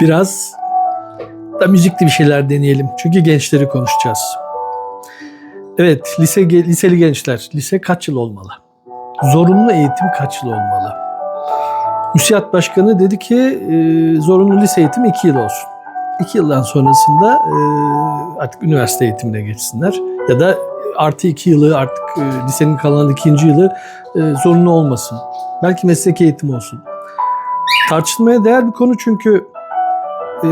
Biraz da müzikli bir şeyler deneyelim. Çünkü gençleri konuşacağız. Evet, lise liseli gençler. Lise kaç yıl olmalı? Zorunlu eğitim kaç yıl olmalı? Müsiyat Başkanı dedi ki e, zorunlu lise eğitim 2 yıl olsun. 2 yıldan sonrasında e, artık üniversite eğitimine geçsinler. Ya da artı 2 yılı artık e, lisenin kalan ikinci yılı e, zorunlu olmasın. Belki meslek eğitim olsun. Tartışılmaya değer bir konu çünkü e,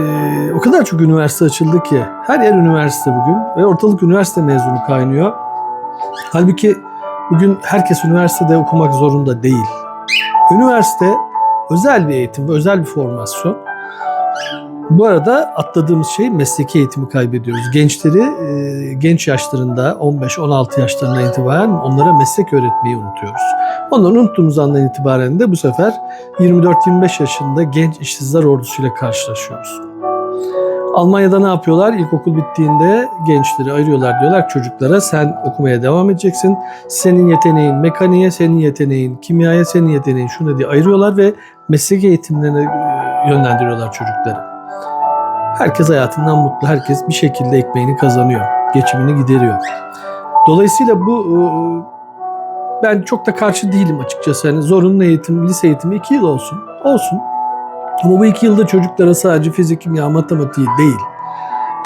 o kadar çok üniversite açıldı ki her yer üniversite bugün ve ortalık üniversite mezunu kaynıyor. Halbuki bugün herkes üniversitede okumak zorunda değil. Üniversite özel bir eğitim, özel bir formasyon. Bu arada atladığımız şey mesleki eğitimi kaybediyoruz. Gençleri e, genç yaşlarında 15-16 yaşlarına itibaren onlara meslek öğretmeyi unutuyoruz. Onları unuttuğumuz andan itibaren de bu sefer 24-25 yaşında genç işsizler ordusuyla karşılaşıyoruz. Almanya'da ne yapıyorlar? İlkokul bittiğinde gençleri ayırıyorlar. Diyorlar çocuklara sen okumaya devam edeceksin. Senin yeteneğin mekaniğe, senin yeteneğin kimyaya, senin yeteneğin şuna diye ayırıyorlar ve meslek eğitimlerine e, yönlendiriyorlar çocukları. Herkes hayatından mutlu. Herkes bir şekilde ekmeğini kazanıyor. Geçimini gideriyor. Dolayısıyla bu e, ben çok da karşı değilim açıkçası. Hani zorunlu eğitim, lise eğitimi iki yıl olsun. Olsun. Ama bu iki yılda çocuklara sadece fizik, kimya, matematiği değil.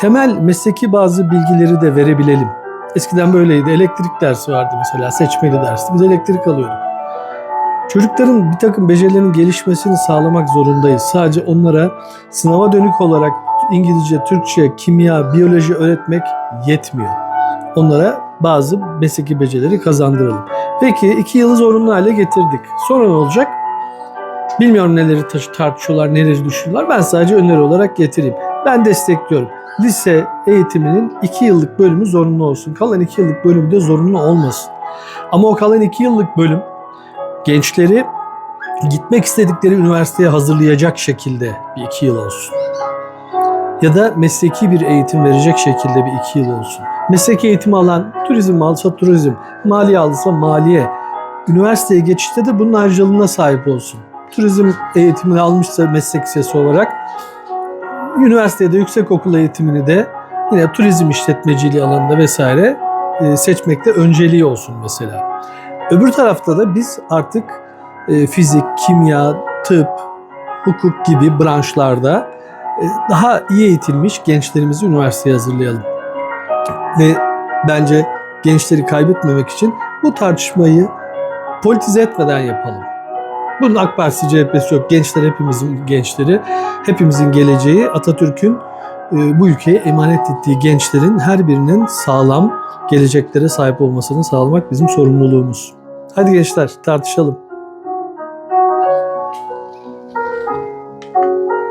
Temel mesleki bazı bilgileri de verebilelim. Eskiden böyleydi. Elektrik dersi vardı mesela. Seçmeli dersti. Biz elektrik alıyorduk. Çocukların bir takım becerilerinin gelişmesini sağlamak zorundayız. Sadece onlara sınava dönük olarak İngilizce, Türkçe, kimya, biyoloji öğretmek yetmiyor. Onlara bazı mesleki becerileri kazandıralım. Peki iki yılı zorunlu hale getirdik. Sonra ne olacak? Bilmiyorum neleri tartışıyorlar, neleri düşünüyorlar. Ben sadece öneri olarak getireyim. Ben destekliyorum. Lise eğitiminin iki yıllık bölümü zorunlu olsun. Kalan iki yıllık bölümü de zorunlu olmasın. Ama o kalan iki yıllık bölüm gençleri gitmek istedikleri üniversiteye hazırlayacak şekilde bir iki yıl olsun. Ya da mesleki bir eğitim verecek şekilde bir iki yıl olsun. Mesleki eğitimi alan turizm alsa turizm, maliye alsa maliye. Üniversiteye geçişte de bunun ayrıcalığına sahip olsun. Turizm eğitimini almışsa meslek lisesi olarak üniversitede yüksek okul eğitimini de yine turizm işletmeciliği alanında vesaire e, seçmekte önceliği olsun mesela. Öbür tarafta da biz artık e, fizik, kimya, tıp, hukuk gibi branşlarda daha iyi eğitilmiş gençlerimizi üniversiteye hazırlayalım. Ve bence gençleri kaybetmemek için bu tartışmayı politize etmeden yapalım. Bunun AK Partisi CHP'si yok. Gençler hepimizin gençleri. Hepimizin geleceği Atatürk'ün e, bu ülkeye emanet ettiği gençlerin her birinin sağlam geleceklere sahip olmasını sağlamak bizim sorumluluğumuz. Hadi gençler tartışalım.